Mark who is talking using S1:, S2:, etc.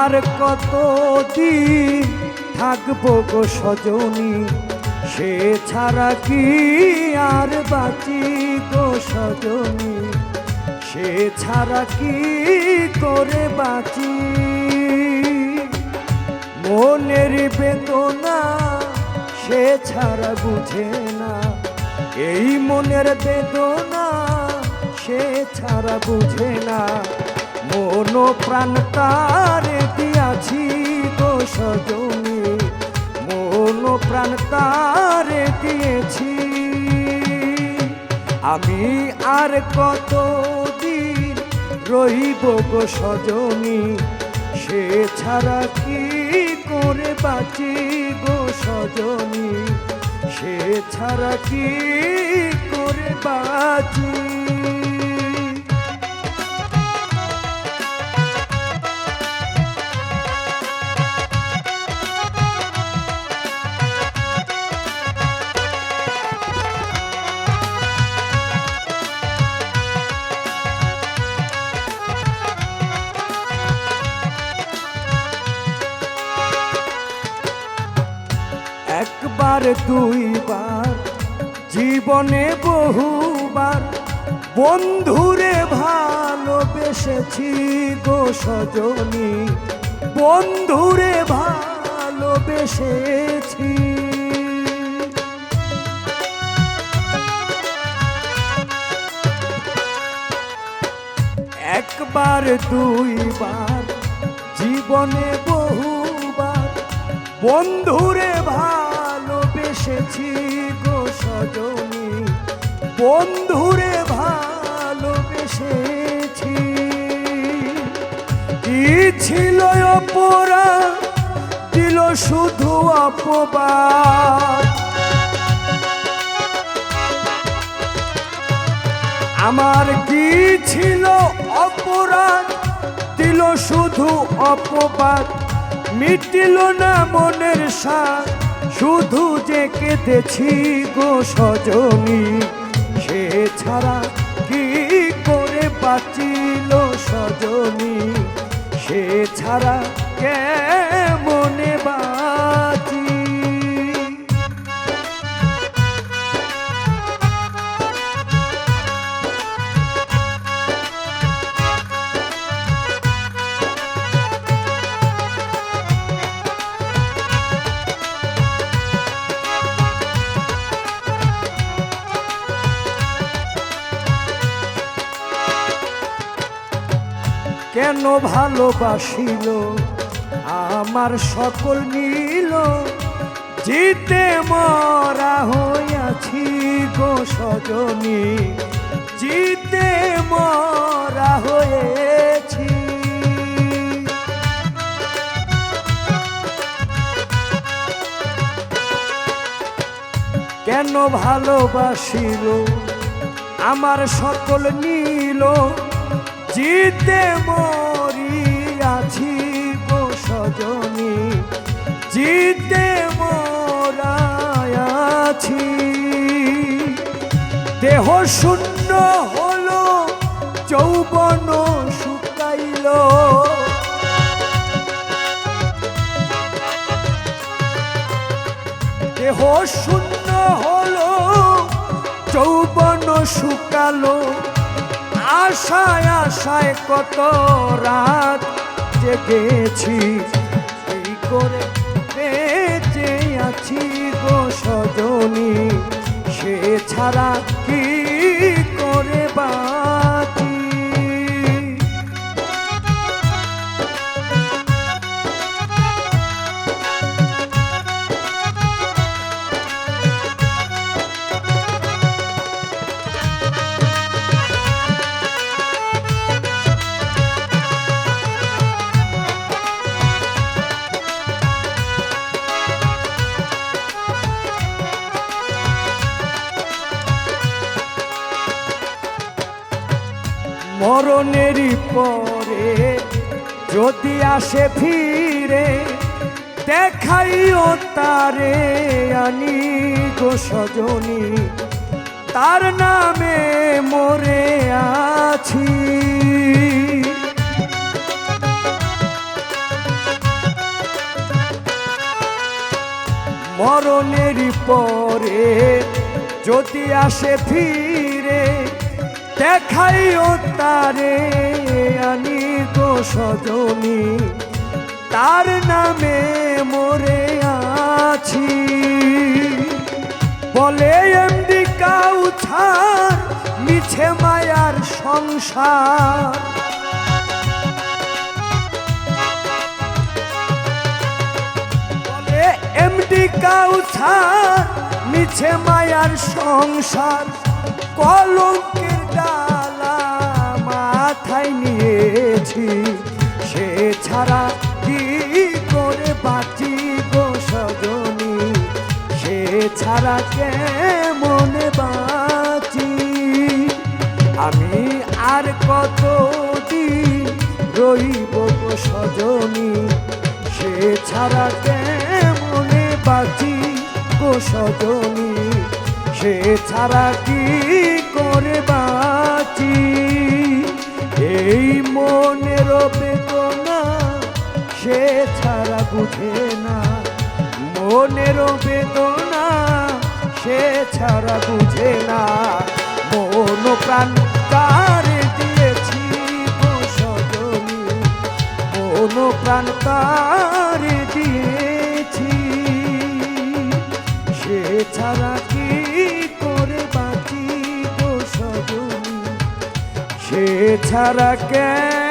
S1: আর কতদিন থাকব গো সজনী, সে ছাড়া কি আর বাঁচি গো সজনী? সে ছাড়া কি করে বাঁচি? মনের বেদনা সে ছাড়া বুঝে না, এই মনের বেদনা সে ছাড়া বুঝে না। মন প্রাণ তারে দিয়াছি গো সজনী। মন প্রাণ তারে দিয়েছি। আমি আর কতদিন রইব গো সজনী? সে ছাড়া কি করে বাঁচি গো সজনী? সে ছাড়া কি করে বাঁচি? একবার দুইবার জীবনে বহুবার বন্ধুরে ভালোবেসেছি গো সজনী। বন্ধুরে ভালোবেসেছি। একবার, দুইবার, জীবনে বহুবার বন্ধুরে ভালোবেসেছি গো সজনী। বন্ধুরে ভালোবেসেছি। কি ছিল অপরা দিল শুধু অপবাদ। আমার কি ছিল অপরাধ? দিল শুধু অপবাদ। মিটিল না মনের সাথ শুধু কেঁদেছি গো সজনী সে ছাড়া কি করে বাঁচিল সজনী? সে ছাড়া কে মনে বাঁচি কেন ভালোবাসিল? আমার সকল নীল, জিতে মরা হইয়াছি গো সজনী। জিতে মরা হয়েছি। কেন ভালোবাসিল? আমার সকল নীল জিতে মরিয়াছি গো সজনী। জিতে মরায়াছি। দেহ শূন্য হলো, যৌবন শুকাইল। দেহ শূন্য হলো, যৌবন শুকালো। আশায় আশায় কত রাত জেগেছি এই করে বেঁচে আছি গো সজনী। সে ছাড়া কি মরণের পরে যদি আসে ফিরে, দেখাইও তারে আনি গো সজনী। তার নামে মরে আছি। মরণের পরে যদি আসে ফিরে, দেখাইও তারে আনি গো সজনী, তার নামে মরে আছি। বলে এমডি কাউছার মিছে মায়ার সংসার। বলে এমডি কাউছার মিছে মায়ার সংসার। কলঙ্কের ডালা নিয়েছি সে ছাড়া কি করে বাঁচি গো সজনী? সে ছাড়া কে মনে বাঁচি? আমি আর কত দিন রইব গো সজনী? সে ছাড়া কে মনে বাঁচি গো সজনী? সে ছাড়া কি করে বাঁচি? বেদনা সে ছাড়া বুঝে না। মনের বেদনা, সে ছাড়া বুঝে না। মন প্রাণ কারে দিয়েছি সজনী। মন প্রাণ কারে দিয়েছি। সে ছাড়া কি করে বাঁচি সজনী? সে ছাড়া কে